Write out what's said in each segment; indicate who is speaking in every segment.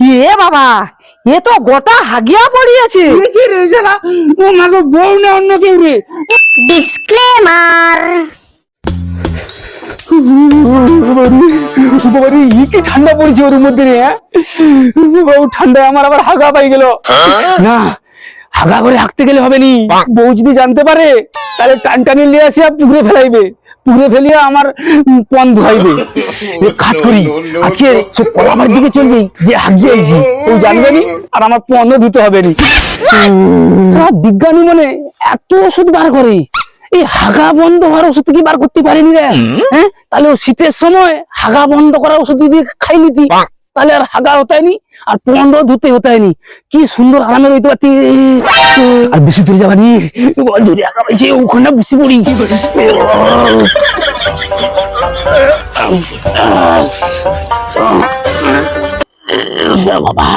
Speaker 1: এ বাবা এ তো গোটা হাগিয়া পড়িয়েছে।
Speaker 2: কি রে শালা? ও বউ না অন্য কেউ রে?
Speaker 3: ডিসক্লেমার
Speaker 2: বাবারে ই কি ঠান্ডা পড়েছে ওর মধ্যে রে হ্যাঁ? বউ ঠান্ডায় আমার আবার হাগা পাই গেল। না হাগা করে হাঁকতে গেলে হবে নি। বউ যদি জানতে পারে তাহলে টান টানি নিয়ে আসিয়া পুকুরে ফেলাইবে। পুকুরে ফেলিয়া আমার পন ধাইবে কাজ করি। আজকে সব কলাবার দিকে চলবি যে হাগিয়ে আইছি ও জানবে নি? আর আমার পনও দিতে হবে নি। বিজ্ঞানী মানে এত ওষুধ বার করে। এই হাগা বন্ধ হওয়ার ওষুধ কি বার করতে পারেনি রে? হ্যাঁ? তাহলে ও শীতের সময় হাগা বন্ধ করার ওষুধ যদি খাই নিতি তাহলে আর হাগা হতায়নি আর পন্ড ধুতে হতায়নি। কি সুন্দর আরামে রইতে পারতি আর বেশি দূরে যাবানি। ধরে আগা পাইছে ওখানে বসে পড়ি। বাবা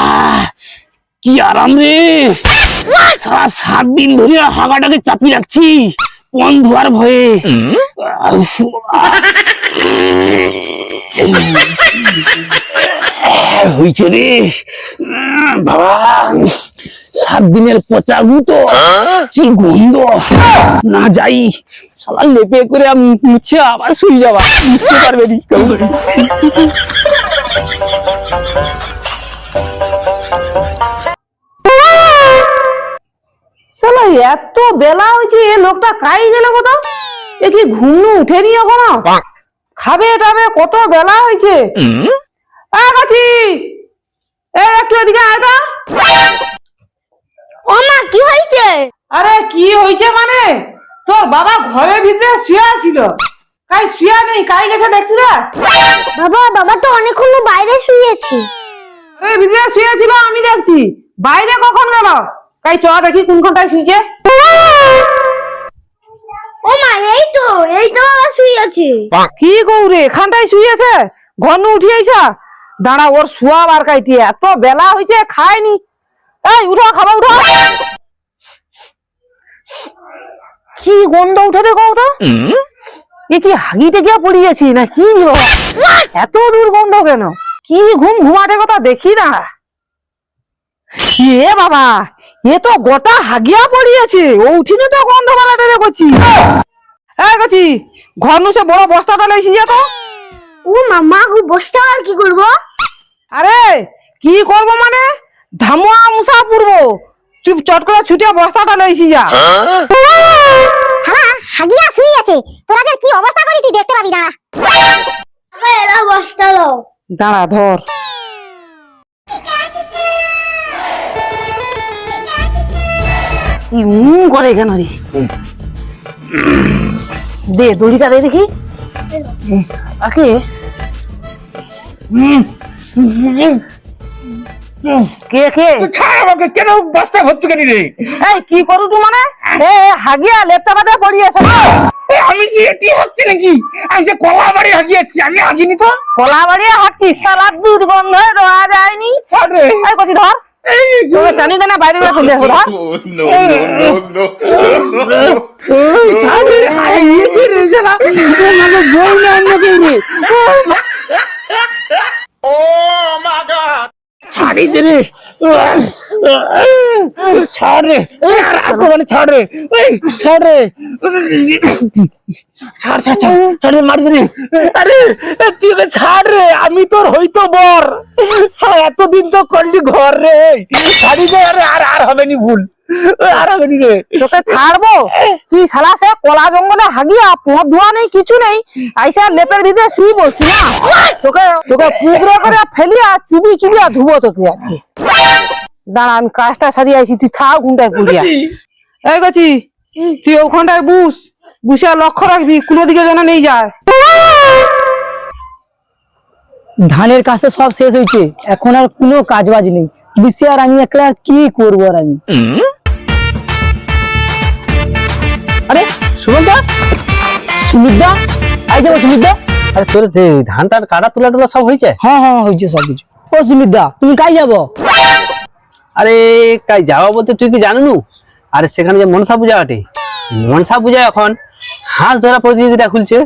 Speaker 2: কি আরাম রে। সারা সাত দিন ধরে হাগাটাকে চাপিয়ে রাখছি পন ধোয়ার ভয়ে। আহ, হয়েছে রে। বাবা সাত দিনের পচা তো কি গন্ধ। না যাই সালা লেপে করে মুছে আবার শুয়ে যাওয়া বুঝতে পারবে
Speaker 1: এত বেলা হয়েছে এ লোকটা কাই গেল কোথাও? এ কি ঘুমনু উঠেনি এখনও? খাবে টাবে কত বেলা হয়েছে কাছি একটু এদিকে আয় তো।
Speaker 3: ও মা কি হয়েছে?
Speaker 1: আরে কি হয়েছে মানে? তোর বাবা ঘরের ভিতরে শুয়ে ছিল কাই শুয়ে নেই কাই গেছে দেখছি রে।
Speaker 3: বাবা বাবা তো অনেকক্ষণ বাইরে শুয়েছে।
Speaker 1: ঘরের ভিতরে শুয়ে ছিল আমি দেখছি। বাইরে কখন গেল? কাই চ দেখি কোনখানটায় শুয়েছে
Speaker 3: ও মা এই তো এই তো শুয়েছে
Speaker 1: কি গৌরে এখানটায় শুয়েছে ঘন উঠিয়েছে দাঁড়া ওর শুয়া বার কাইটি এত বেলা হয়েছে খায়নি। এই উঠো খাবা উঠো। কি গন্ধ উঠে রে গৌর এ কি হাগিতে গিয়া পড়িয়েছি না কি? এত দুর্গন্ধ কেন? কি ঘুম ঘুমাটে কথা দেখি না। এ বাবা এ তো গোটা হাগিয়া পড়িয়েছে ও উঠিনি তো গন্ধ বালাটা রে করছি এই গেছি ঘর নুসে বড় বস্তাটা লেছি যা তো।
Speaker 3: ও মা মা গো বসতে আর কি করব?
Speaker 1: আরে কি করব মানে? ধামুয়া মুসা পুরবো। তুই চট করে ছুটে বস্তাটা লইছি যা।
Speaker 3: সারা হাগিয়া শুয়েছে তোরা যে কি অবস্থা করি তুই দেখতে পাবি দাঁড়া। এলা বসতে লো।
Speaker 1: দাঁড়া ধর। করে কেন রে? দে দড়িটা দে দেখি। আকে কে কে
Speaker 2: ছাড় আমাকে কেন বস্তা হচ্ছে কেন রে
Speaker 1: এই কি করু তুই মানে এ হাগিয়া লেপটা বাদে পড়িয়েছে
Speaker 2: এ, আমি কি এটি হচ্ছে নাকি আমি যে কলা বাড়ি হাগিয়েছি আমি হাগিনি তো
Speaker 1: কলা বাড়িয়ে হাঁকছিস দুর্গন্ধ রোয়া যায়নি
Speaker 2: ছাড় রে
Speaker 1: এই কছি ধর তোকে টানি টানা বাইরে বের করে ধর
Speaker 4: no, no, no, no.
Speaker 2: ছাড় রে ইয়ে রে শালা ও মা গো বউ না রে ছাড়ি রে। ছাড় রে। ছাড় ছাড় রে। আরে ছাড় রে। আমি তোর হইতো বর। এতদিন তো করলি ঘর রে। ছাড়ি দে, আরে, আর আর হবে নি ভুল।
Speaker 1: তোকে ছাড়বো? তুই শালা সে কলা জঙ্গলে হাগিয়া ধোয়া নেই কিছু নেই আইসা লেপের ভিতরে শুই বলছি না তোকে তোকে পুকুরে করে ফেলিয়া চুবি চুবিয়া ধুবো তোকে আজকে। দাঁড়া আমি কাজটা সারিয়ে তুই থাক ঘুমটায় পড়িয়া। এই গেছি তুই ওখানটায় বুস বুসিয়া লক্ষ্য রাখবি কোনো দিকে যেন নেই যায়।
Speaker 5: ধানের কাছে সব শেষ হয়েছে এখন আর কোনো কাজ বাজ নেই। বুঝছি আর আমি একলা কি করব আর আমি? আরে সুমনদা? সুমিতদা? আই যাব সুমিতদা।
Speaker 6: আরে তোর যে- ধানটার কাটা তোলা টোলা সব হয়েছে?
Speaker 5: হ্যাঁ হ্যাঁ হয়েছে সব কিছু ও সুমিতদা তুমি কাই যাব?
Speaker 6: আরে কাই যাওয়া বলতে তুই কি জানু আরে সেখানে যে মনসা পূজা আটে মনসা পূজা এখন হাঁস ধরা প্রতিযোগিতা খুলছে।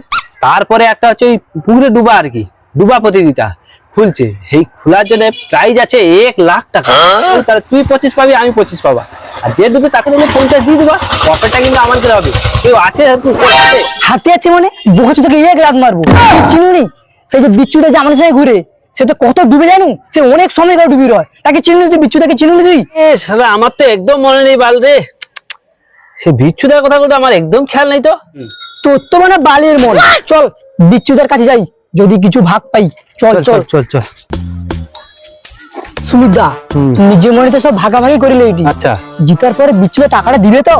Speaker 6: তারপরে একটা হচ্ছে ওই পুকুরে ডুবা আর কি ডুবা প্রতিযোগিতা খুলছে। এই খোলার জন্য প্রাইজ আছে এক লাখ টাকা। তাহলে তুই পঁচিশ পাবি আমি পঁচিশ পাবা। আর যে দুটো তাকে তুমি পঞ্চাশ দিয়ে দিবা প্রফিটটা কিন্তু আমাদের হবে। কেউ আছে কেউ
Speaker 5: হাতে আছে মানে? বকছে তোকে এক লাখ মারবো? চিনুনি সেই যে বিচ্ছুটা যে আমাদের সঙ্গে ঘুরে সে তো কত ডুবে জানু? সে অনেক সময় করে ডুবি রয়। তাকে চিনলি তুই? বিচ্ছুটাকে চিনুনি তুই?
Speaker 6: এ আমার তো একদম মনে নেই বাল রে সে বিচ্ছুদার কথা বলতে আমার একদম খেয়াল নেই তো।
Speaker 5: তোর তো মানে বালির মন। চল বিচ্ছুদের কাছে যাই। যদি কিছু ভাগ পাই। চল। চল
Speaker 6: চল চল।
Speaker 5: সুমিতদা নিজে মনে তো সব ভাগাভাগি করিলে এটি।
Speaker 6: আচ্ছা।
Speaker 5: জিতার পরে বিচ্ছুটা টাকাটা দিবে তো?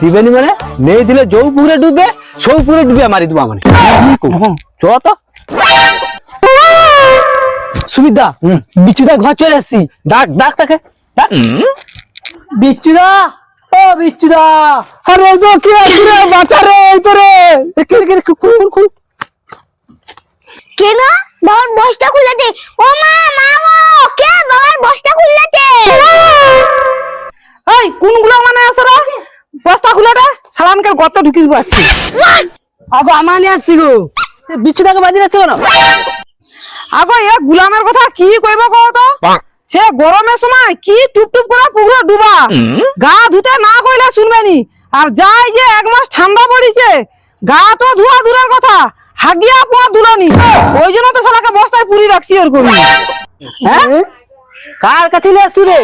Speaker 6: দিবেনি মানে? নেই দিলে যৌ পুকুরে ডুববে সৌ পুকুরে ডুবে মারি দেবো মানে। চ তো।
Speaker 5: সুমিতদা
Speaker 6: হুম।
Speaker 5: বিচ্ছুদার ঘর চলে আসছি।
Speaker 6: ডাক ডাক তাকে। ডাক।
Speaker 5: বিচ্ছুদা ও বিচ্ছুদা
Speaker 2: আরে তো কি আছে রে? বাঁচা রে এই তো
Speaker 5: কে রে, খুল খুল খুল।
Speaker 3: কে গো বাবার বস্তা খুলে দে ও মা মা কে? বাবার বস্তা খুলে দে
Speaker 1: এই কোনগুলো মানে আছে রে? বস্তা খুলেটা? গর্ত ঢুকি দিব আছে
Speaker 5: আগো আসছি গো।
Speaker 6: এ বিচ্ছুদাকে বাজি যাচ্ছে কেন?
Speaker 1: আগো এ গুলামের কথা কি কইব কও তো? সে গরমের সময় কি টুপ টুপ করে পুকুরে ডুবা। গা ধুতে না কইলে শুনবে নি। আর যাই যে এক মাস ঠান্ডা পড়িছে গা তো ধোয়া দূরের কথা। হাগিয়া পোয়া দুলনি। ওই জন্য তো শালাকে বস্তায় পুরি রাখছি ওর করি
Speaker 6: হ্যাঁ? কার কাছে নিয়ে আসছু রে?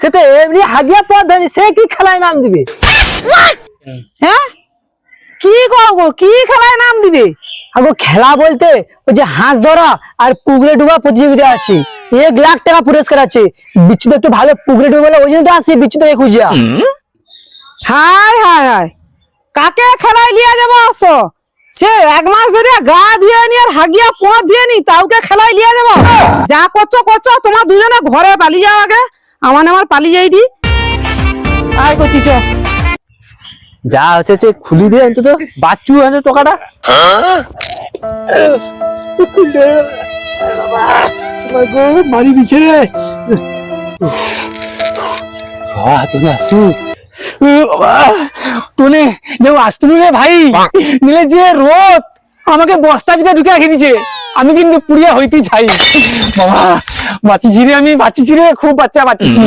Speaker 6: সে তো এমনি হাগিয়া পথ ধরে সে কি খেলায় নাম দিবে?
Speaker 1: হ্যাঁ? কি করব কি খেলায় নাম দিবে?
Speaker 5: আগো খেলা বলতে ওই যে হাঁস ধরা আর পুকুরে ডুবা প্রতিযোগিতা আছে। এক লাখ টাকা পুরস্কার আছে। বিচ্ছুদা একটু ভালো পুকুরে ডুবে ওই জন্য তো আসছি বিচ্ছুদাকে খুঁজিয়া।
Speaker 1: হায় হায় হায়। কাকে খেলায় লিয়া যাব আসো? সে এক মাস ধরে গা ধুয়ে নি আর হাগিয়া পোঁত ধুয়ে নি তাওকে খেলায় লিয়া যাব? যা করছ করছ তোমার দুজনে ঘরে পালিয়ে যাও আগে। আমার আমার পালিয়ে যাই দি আয় করছি চ।
Speaker 6: যা হচ্ছে হচ্ছে খুলি দিয়ে অন্তত। বাচ্চু এনে টাকাটা।
Speaker 2: মারি দিছে রে।
Speaker 6: তুমি আসু।
Speaker 2: তোনে যে আসতুনি রে ভাই নিলে যে রোদ আমাকে বস্তা ভিতরে ঢুকে রেখে দিছে আমি কিন্তু পুড়িয়া হইতে চাই। বাবা বাঁচিছি রে আমি বাঁচিছি রে খুব বাচ্চা বাঁচিছি।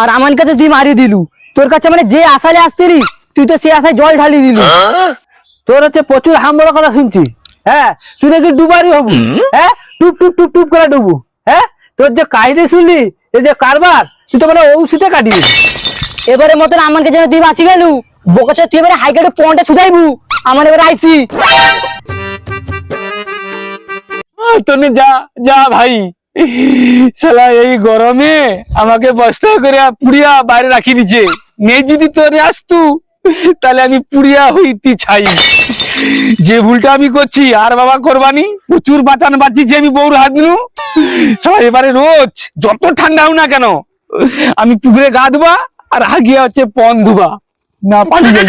Speaker 5: আর আমার কাছে তুই মারি দিলু। তোর কাছে মানে যে আশালে আসতিলি তুই তো সে আশায় জল ঢালি দিলু।
Speaker 6: তোর হচ্ছে প্রচুর হাম বড় কথা শুনছি। হ্যাঁ তুই নাকি ডুবারি হবু। হ্যাঁ টুপ টুপ টুপ টুপ করে ডুবু। হ্যাঁ তোর যে কাহিনী শুনলি এই যে কারবার তুই তো মানে ঔষধে কাটিস
Speaker 5: এবারে মতন আমার কাছে তুই বাঁচি গেলু। বোকাচা তুই এবারে হাইকেটে পয়েন্টে ছুটাইবু আমার এবারে আইসি।
Speaker 2: তোনে যা যা ভাই। শালা, এই গরমে আমাকে বস্তা করে পুড়িয়া বাইরে রাখি দিছে। মেয়ে যদি তোরে আসতু, তাহলে আমি পুড়িয়া হইতি ছাই যে ভুলটা আমি করছি, আর বাবা করবানি, প্রচুর বাঁচান বাঁচিছি আমি বউর হাত নিলু সবাই এবারে রোজ যত ঠান্ডা হোক না কেন, আমি পুকুরে গা ধোবা আর হাগিয়া হচ্ছে পন ধোবা না পানি যাই